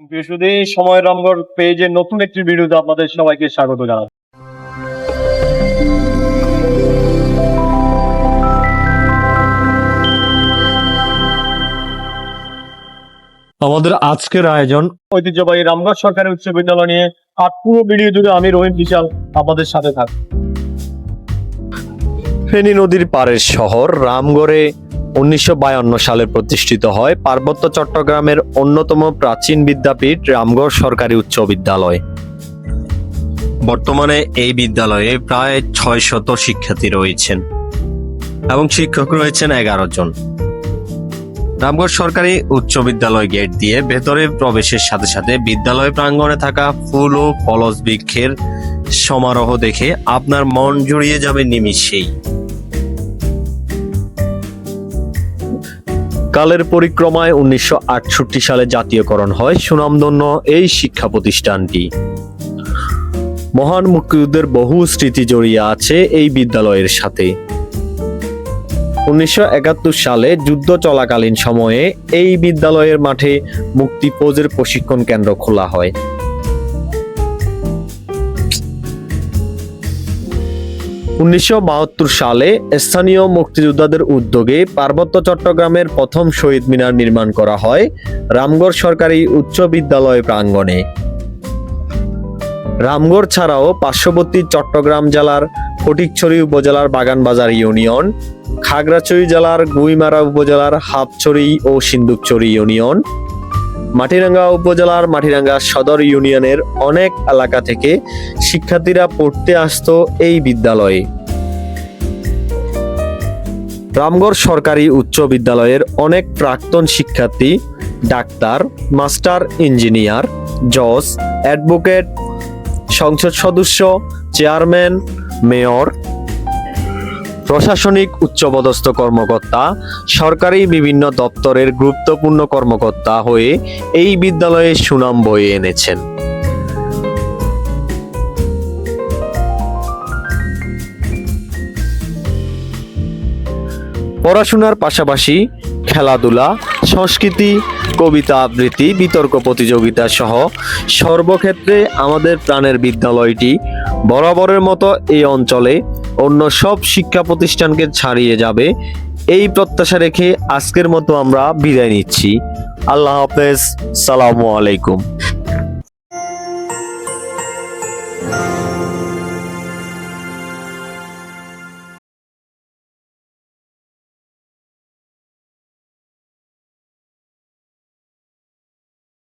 বৃহস্পতি সময় রামগড় পেজের নতুন একটি ভিডিওতে আপনাদের সবাইকে স্বাগত জানাই আমাদের আজকের আয়োজন ঐতিহ্যবাহী রামগড় সরকারি উচ্চ বিদ্যালয় নিয়ে আর পুরো ভিডিও জুড়ে আমি রহিম বিশাল আপনাদের সাথে থাক ফেনী নদীর পাড়ের শহর রামগড়ে উনিশশো বায়ান্ন সালে প্রতিষ্ঠিত হয় পার্বত্য চট্টগ্রামের অন্যতম প্রাচীন বিদ্যাপীঠ রামগড় সরকারি উচ্চ বিদ্যালয়। বর্তমানে এই বিদ্যালয়ে প্রায় ছয় শত শিক্ষার্থী রয়েছেন এবং শিক্ষক রয়েছেন এগারো জন। রামগড় সরকারি উচ্চ বিদ্যালয় গেট দিয়ে ভেতরে প্রবেশের সাথে সাথে বিদ্যালয় প্রাঙ্গণে থাকা ফুল ও ফলস বৃক্ষের সমারোহ দেখে আপনার মন জুড়িয়ে যাবে নিমিষেই। কালের পরিক্রমায় উনিশশো আটষট্টি সালে জাতীয়করণ হয় সুনামধন্য এই শিক্ষা প্রতিষ্ঠানটি। মহান মুক্তিযুদ্ধের বহু স্মৃতি জড়িয়ে আছে এই বিদ্যালয়ের সাথে। উনিশশো একাত্তর সালে যুদ্ধ চলাকালীন সময়ে এই বিদ্যালয়ের মাঠে মুক্তিপোজের প্রশিক্ষণ কেন্দ্র খোলা হয়। উনিশশো বাহাত্তর সালে স্থানীয় মুক্তিযোদ্ধাদের উদ্যোগে পার্বত্য চট্টগ্রামের প্রথম শহীদ মিনার নির্মাণ করা হয় রামগড় সরকারি উচ্চ বিদ্যালয় প্রাঙ্গণে। রামগড় ছাড়াও পার্শ্ববর্তী চট্টগ্রাম জেলার ফটিকছড়ি উপজেলার বাগানবাজার ইউনিয়ন, খাগড়াছড়ি জেলার গুইমারা উপজেলার হাফছড়ি ও সিন্দুকছড়ি ইউনিয়ন মাটিরাঙ্গা উপজেলার মাটিরাঙ্গা সদর ইউনিয়নের অনেক এলাকা থেকে শিক্ষার্থীরা পড়তে আসতো এই বিদ্যালয়ে। রামগড় সরকারি উচ্চ বিদ্যালয়ের অনেক প্রাক্তন শিক্ষার্থী, ডাক্তার, মাস্টার ইঞ্জিনিয়ার, জজ, অ্যাডভোকেট, সংসদ সদস্য, চেয়ারম্যান, মেয়র প্রশাসনিক উচ্চপদস্থ কর্মকর্তা, সরকারি বিভিন্ন দপ্তরের গুরুত্বপূর্ণ কর্মকর্তা হয়ে এই বিদ্যালয়ে সুনাম বয়ে এনেছেন। পড়াশোনার পাশাপাশি খেলাধুলা, সংস্কৃতি, কবিতা আবৃত্তি, বিতর্ক প্রতিযোগিতা সহ সর্বক্ষেত্রে আমাদের প্রাণের বিদ্যালয়টি বরাবরের মতো এই অঞ্চলে অন্য সব শিক্ষা প্রতিষ্ঠানকে ছাড়িয়ে যাবে। এই প্রত্যাশা রেখে আজকের মতো আমরা বিদায় নিচ্ছি। আল্লাহ হাফেজ। সালামু আলাইকুম।